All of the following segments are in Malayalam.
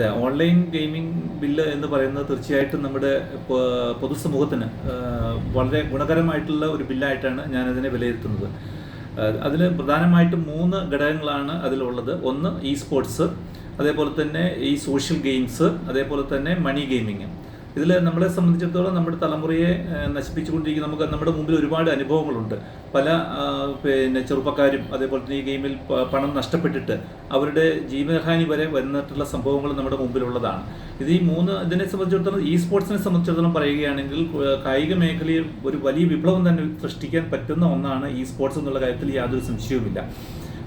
ഓൺലൈൻ ഗെയിമിംഗ് ബില്ല് എന്ന് പറയുന്നത് തീർച്ചയായിട്ടും നമ്മുടെ പൊതുസമൂഹത്തിന് വളരെ ഗുണകരമായിട്ടുള്ള ഒരു ബില്ലായിട്ടാണ് ഞാനതിനെ വിലയിരുത്തുന്നത്. അതിൽ പ്രധാനമായിട്ടും മൂന്ന് ഘടകങ്ങളാണ് അതിലുള്ളത്. ഒന്ന് ഇ സ്പോർട്സ് അതേപോലെ തന്നെ ഈ സോഷ്യൽ ഗെയിംസ് അതേപോലെ തന്നെ മണി ഗെയിമിങ് ഇതിൽ നമ്മളെ സംബന്ധിച്ചിടത്തോളം നമ്മുടെ തലമുറയെ നശിപ്പിച്ചുകൊണ്ടിരിക്കുന്ന നമുക്ക് നമ്മുടെ മുമ്പിൽ ഒരുപാട് അനുഭവങ്ങളുണ്ട്. പല പിന്നെ ചെറുപ്പക്കാരും അതേപോലെ തന്നെ ഈ ഗെയിമിൽ പണം നഷ്ടപ്പെട്ടിട്ട് അവരുടെ ജീവഹാനി വരെ വന്നിട്ടുള്ള സംഭവങ്ങൾ നമ്മുടെ മുമ്പിലുള്ളതാണ്. ഇത് ഈ മൂന്ന് ഇതിനെ സംബന്ധിച്ചിടത്തോളം ഈ സ്പോർട്സിനെ സംബന്ധിച്ചിടത്തോളം പറയുകയാണെങ്കിൽ കായിക മേഖലയിൽ ഒരു വലിയ വിപ്ലവം തന്നെ സൃഷ്ടിക്കാൻ പറ്റുന്ന ഒന്നാണ് ഈ സ്പോർട്സ് എന്നുള്ള കാര്യത്തിൽ യാതൊരു സംശയവുമില്ല.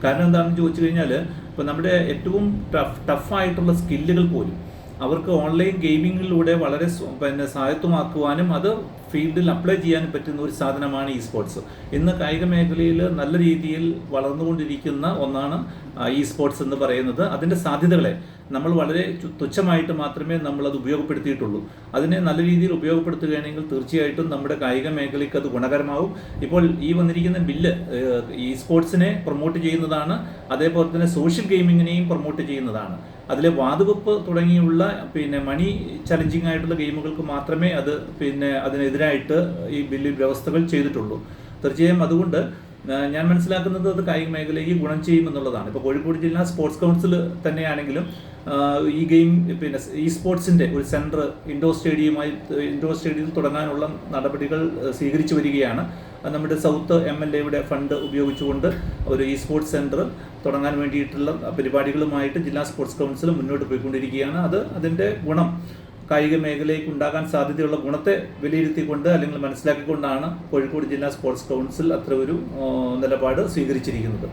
കാരണം എന്താണെന്ന് ചോദിച്ചു കഴിഞ്ഞാൽ ഇപ്പോൾ നമ്മുടെ ഏറ്റവും ടഫ് ടഫായിട്ടുള്ള സ്കില്ലുകൾ പോലും അവർക്ക് ഓൺലൈൻ ഗെയിമിങ്ങിലൂടെ വളരെ പിന്നെ സ്വായത്തമാക്കുവാനും അത് ഫീൽഡിൽ അപ്ലൈ ചെയ്യാനും പറ്റുന്ന ഒരു സാധനമാണ് ഇ സ്പോർട്സ് ഇന്ന് കായിക മേഖലയിൽ നല്ല രീതിയിൽ വളർന്നുകൊണ്ടിരിക്കുന്ന ഒന്നാണ് ഇ സ്പോർട്സ് എന്ന് പറയുന്നത്. അതിന്റെ സാധ്യതകളെ നമ്മൾ വളരെ തുച്ഛമായിട്ട് മാത്രമേ നമ്മൾ അത് ഉപയോഗപ്പെടുത്തിയിട്ടുള്ളൂ. അതിനെ നല്ല രീതിയിൽ ഉപയോഗപ്പെടുത്തുകയാണെങ്കിൽ തീർച്ചയായിട്ടും നമ്മുടെ കായിക മേഖലയ്ക്ക് അത് ഗുണകരമാവും. ഇപ്പോൾ ഈ വന്നിരിക്കുന്ന ബില്ല് ഇ സ്പോർട്സിനെ പ്രൊമോട്ട് ചെയ്യുന്നതാണ് അതേപോലെ തന്നെ സോഷ്യൽ ഗെയിമിങ്ങിനെയും പ്രൊമോട്ട് ചെയ്യുന്നതാണ്. അതിലെ വാതുവെപ്പ് തുടങ്ങിയുള്ള പിന്നെ മണി ചലഞ്ചിങ് ആയിട്ടുള്ള ഗെയിമുകൾക്ക് മാത്രമേ അത് പിന്നെ അതിനെതിരായിട്ട് ഈ ബില്ലിൽ വ്യവസ്ഥകൾ ചെയ്തിട്ടുള്ളൂ. തീർച്ചയായും അതുകൊണ്ട് ഞാൻ മനസ്സിലാക്കുന്നത് അത് കായിക മേഖലയ്ക്ക് ഗുണം ചെയ്യുമെന്നുള്ളതാണ് ഇപ്പോൾ കോഴിക്കോട് ജില്ലാ സ്പോർട്സ് കൗൺസിൽ തന്നെയാണെങ്കിലും ഈ ഗെയിം പിന്നെ ഈ സ്പോർട്സിന്റെ ഒരു സെന്റർ ഇൻഡോർ സ്റ്റേഡിയമായി ഇൻഡോർ സ്റ്റേഡിയത്തിൽ തുടങ്ങാനുള്ള നടപടികൾ സ്വീകരിച്ചു വരികയാണ്. നമ്മുടെ സൗത്ത് എം എൽ എയുടെ ഫണ്ട് ഉപയോഗിച്ചുകൊണ്ട് ഒരു ഇ സ്പോർട്സ് സെന്റർ തുടങ്ങാൻ വേണ്ടിയിട്ടുള്ള പരിപാടികളുമായിട്ട് ജില്ലാ സ്പോർട്സ് കൗൺസിൽ മുന്നോട്ട് പോയിക്കൊണ്ടിരിക്കുകയാണ്. അത് അതിന്റെ ഗുണം. കായിക മേഖലയ്ക്ക് ഉണ്ടാകാൻ സാധ്യതയുള്ള ഗുണത്തെ വിലയിരുത്തിക്കൊണ്ട് അല്ലെങ്കിൽ മനസ്സിലാക്കിക്കൊണ്ടാണ് കോഴിക്കോട് ജില്ലാ സ്പോർട്സ് കൗൺസിൽ അത്ര ഒരു നിലപാട് സ്വീകരിച്ചിരിക്കുന്നത്.